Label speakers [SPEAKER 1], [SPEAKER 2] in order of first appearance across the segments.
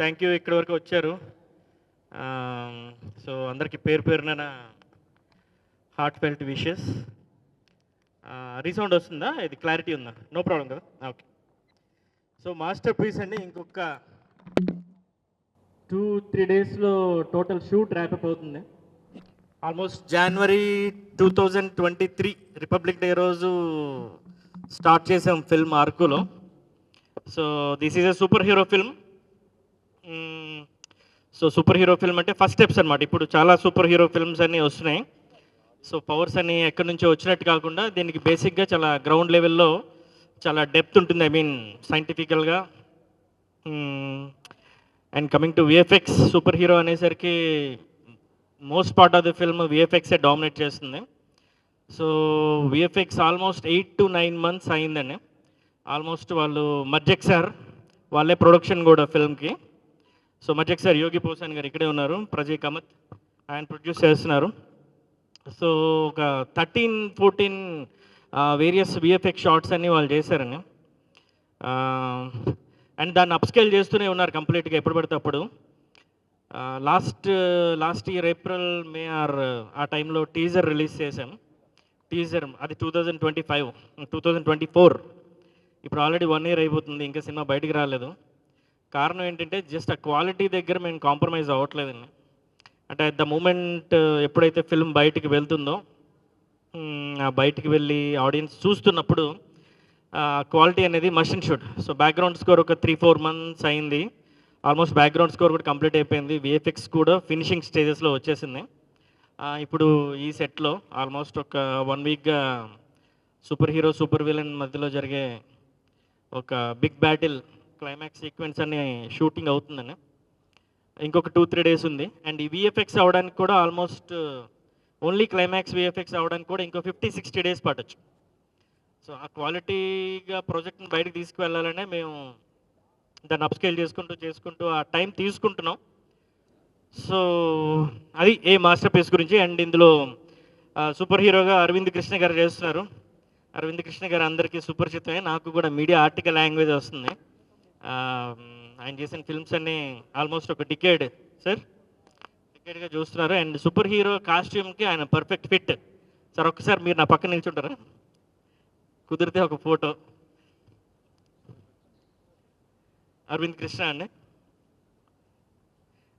[SPEAKER 1] Thank you ఇక్కడి వరకు వచ్చారు. సో అందరికీ పేరు పేరున నా హార్ట్ ఫెల్ట్ విషెస్ రీసౌండ్ వస్తుందా? ఇది క్లారిటీ ఉందా? నో ప్రాబ్లం కదా? ఓకే సో మాస్టర్ పీస్ అండి. ఇంకొక టూ త్రీ డేస్లో టోటల్ షూట్ ర్యాపప్ అవుతుంది. Almost January two thousand twenty three Republic Day రోజు స్టార్ట్ చేసాం film ఆర్కులో so this is a superhero film so superhero film అంటే first steps అనమాట ఇప్పుడు చాలా సూపర్ హీరో ఫిల్మ్స్ అన్నీ వస్తున్నాయి. సో పవర్స్ అన్ని ఎక్కడి నుంచో వచ్చినట్టు కాకుండా దీనికి బేసిక్గా చాలా గ్రౌండ్ లెవెల్లో చాలా డెప్త్ ఉంటుంది. I mean సైంటిఫికల్గా. And coming to VFX superhero అనేసరికి most part of the film విఎఫ్ఎక్సే dominate చేస్తుంది. So VFX almost eight to nine months అయిందండి. ఆల్మోస్ట్ వాళ్ళు మర్జెక్ సార్. వాళ్ళే ప్రొడక్షన్ కూడా ఫిల్మ్కి. సో మజ్జక్ సార్ యోగి పోసాన్ గారు ఇక్కడే ఉన్నారు ప్రజయ్ కమత్. ఆయన ప్రొడ్యూస్ చేస్తున్నారు. సో ఒక thirteen fourteen various VFX shots అన్నీ వాళ్ళు చేశారని అండ్ దాన్ని అప్స్కేల్ చేస్తూనే ఉన్నారు కంప్లీట్గా ఎప్పుడు పడితే అప్పుడు. Last last year April May or ఆ టైంలో టీజర్ రిలీజ్ చేశాం. టీజర్ అది two thousand twenty five two thousand twenty four ఇప్పుడు ఆల్రెడీ వన్ ఇయర్ అయిపోతుంది ఇంకా సినిమా బయటికి రాలేదు. కారణం ఏంటంటే జస్ట్ ఆ క్వాలిటీ దగ్గర మేము కాంప్రమైజ్ అవ్వట్లేదండి. అంటే అట్ ద మూమెంట్ ఎప్పుడైతే ఫిల్మ్ బయటికి వెళ్తుందో బయటికి వెళ్ళి ఆడియన్స్ చూస్తున్నప్పుడు క్వాలిటీ అనేది మషన్ షూట్ సో బ్యాక్గ్రౌండ్ స్కోర్ ఒక త్రీ ఫోర్ మంత్స్ అయింది. ఆల్మోస్ట్ బ్యాక్గ్రౌండ్ స్కోర్ కూడా కంప్లీట్ అయిపోయింది. విఎఫ్ఎక్స్ కూడా ఫినిషింగ్ స్టేజెస్లో వచ్చేసింది. ఇప్పుడు ఈ సెట్లో ఆల్మోస్ట్ ఒక వన్ వీక్గా సూపర్ హీరో సూపర్ విలన్ మధ్యలో జరిగే ఒక బిగ్ బ్యాటిల్ క్లైమాక్స్ సీక్వెన్స్ అని షూటింగ్ అవుతుందని. ఇంకొక టూ త్రీ డేస్ ఉంది. అండ్ ఈ విఎఫ్ఎక్స్ అవడానికి కూడా ఆల్మోస్ట్ ఓన్లీ క్లైమాక్స్ విఎఫ్ఎక్స్ అవ్వడానికి కూడా ఇంకో ఫిఫ్టీ సిక్స్టీ డేస్ పట్టచ్చు. సో ఆ క్వాలిటీగా ప్రాజెక్ట్ని బయటకు తీసుకువెళ్ళాలనే మేము దాన్ని అప్స్కేల్ చేసుకుంటూ చేసుకుంటూ ఆ టైం తీసుకుంటున్నాం. సో అది ఏ మాస్టర్ పీస్ గురించి అండ్ ఇందులో సూపర్ హీరోగా అరవింద్ కృష్ణ గారు చేస్తున్నారు. అరవింద్ కృష్ణ గారు అందరికీ సుపరిచితమే నాకు కూడా మీడియా ఆర్టికల్ లాంగ్వేజ్ వస్తుంది. ఆయన చేసిన ఫిల్మ్స్ అన్నీ ఆల్మోస్ట్ ఒక టికెట్ సార్? టికెట్గా చూస్తున్నారు. అండ్ సూపర్ హీరో కాస్ట్యూమ్కి ఆయన పర్ఫెక్ట్ ఫిట్. సార్ ఒక్కసారి మీరు నా పక్కన నిల్చుంటారా? కుదిరితే ఒక ఫోటో. అరవింద్ కృష్ణ అండి.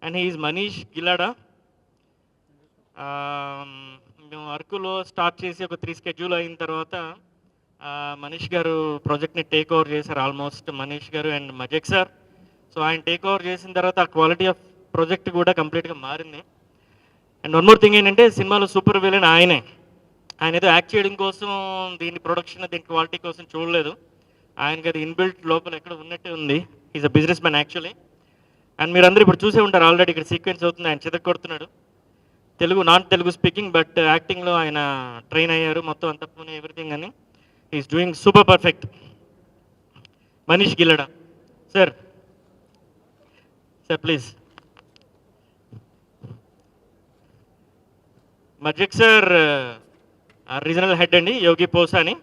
[SPEAKER 1] అండ్ హీఈస్ మనీష్ గిలాడా మేము అరకులో స్టార్ట్ చేసి ఒక త్రీ స్కెడ్యూల్ అయిన తర్వాత మనీష్ గారు ప్రాజెక్ట్ని టేక్ ఓవర్ చేశారు ఆల్మోస్ట్ మనీష్ గారు అండ్ మజక్ సార్. సో ఆయన టేక్ ఓవర్ చేసిన తర్వాత ఆ క్వాలిటీ ఆఫ్ ప్రాజెక్ట్ కూడా కంప్లీట్గా మారింది. అండ్ వన్ మోర్ థింగ్ ఏంటంటే సినిమాలో సూపర్ విలన్ ఆయనే. ఆయన ఏదో యాక్ట్ చేయడం కోసం దీని ప్రొడక్షన్ దీని క్వాలిటీ కోసం చూడలేదు. ఆయనకి అది ఇన్బిల్ట్ లోపల ఎక్కడ ఉన్నట్టే ఉంది. Is a businessman actually and మీరు అందరూ ఇప్పుడు చూసే ఉంటారు ఆల్రెడీ ఇక్కడ సీక్వెన్స్ అవుతుంది ఆయన చితక్ కొడుతున్నాడు. Telugu non Telugu speaking but యాక్టింగ్లో ఆయన ట్రైన్ అయ్యారు మొత్తం అంత పూనే ఎవ్రీథింగ్ అని. Is doing super perfect Manish Gillada sir sir please magic sir regional head అండి Yogi Posani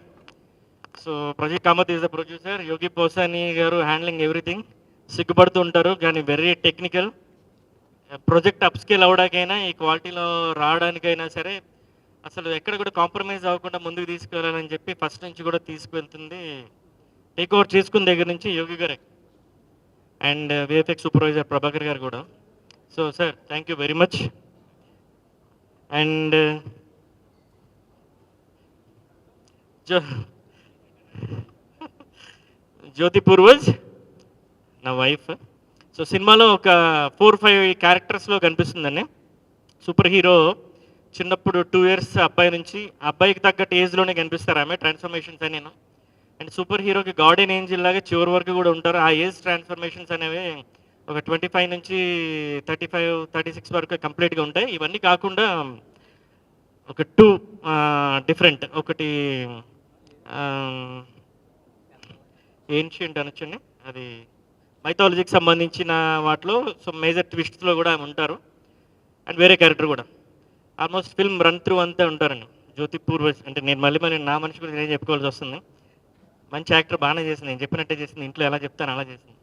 [SPEAKER 1] so project Kamath is the producer Yogi Posani garu handling everything సిగ్గుపడుతూ ఉంటారు కానీ వెరీ టెక్నికల్ ప్రాజెక్ట్ అప్స్కేల్ అవడానికైనా ఈ క్వాలిటీలో రావడానికైనా సరే అసలు ఎక్కడ కూడా కాంప్రమైజ్ అవ్వకుండా ముందుకు తీసుకెళ్ళాలని చెప్పి ఫస్ట్ నుంచి కూడా తీసుకువెళ్తుంది టేక్ ఓవర్ చేసుకున్న దగ్గర నుంచి యోగి గారే. అండ్ విఎఫ్ఎక్స్ సూపర్వైజర్ ప్రభాకర్ గారు కూడా. So sir thank you very much and జో జ్యోతి పూర్వజ్ నా వైఫ్ సో సినిమాలో ఒక ఫోర్ ఫైవ్ క్యారెక్టర్స్లో కనిపిస్తుందండి. సూపర్ హీరో చిన్నప్పుడు టూ ఇయర్స్ అబ్బాయి నుంచి అబ్బాయికి తగ్గట్టు ఏజ్లోనే కనిపిస్తారు ఆమె ట్రాన్స్ఫర్మేషన్స్ అని నేను అండ్ సూపర్ హీరోకి గార్డెన్ ఏంజిల్ లాగా చివరి వరకు కూడా ఉంటారు. ఆ ఏజ్ ట్రాన్స్ఫర్మేషన్స్ అనేవి ఒక ట్వంటీ ఫైవ్ నుంచి థర్టీ ఫైవ్ థర్టీ సిక్స్ వరకు కంప్లీట్గా ఉంటాయి. ఇవన్నీ కాకుండా ఒక టూ డిఫరెంట్ ఒకటి ఏన్షియంట్ అనొచ్చండి. అది మైథాలజీకి సంబంధించిన వాటిలో సో మేజర్ ట్విస్ట్స్లో కూడా ఆమె ఉంటారు. అండ్ వేరే క్యారెక్టర్ కూడా. ఆల్మోస్ట్ ఫిల్మ్ రన్ త్రూ అంతా ఉంటారండి. జ్యోతి పూర్వ అంటే నేను మళ్ళీ మళ్ళీ నా మనిషి గురించి నేను చెప్పుకోవాల్సి వస్తుంది. మంచి యాక్టర్ బాగానే చేసింది. నేను చెప్పినట్టే చేసింది. ఇంట్లో ఎలా చెప్తాను అలా చేసింది.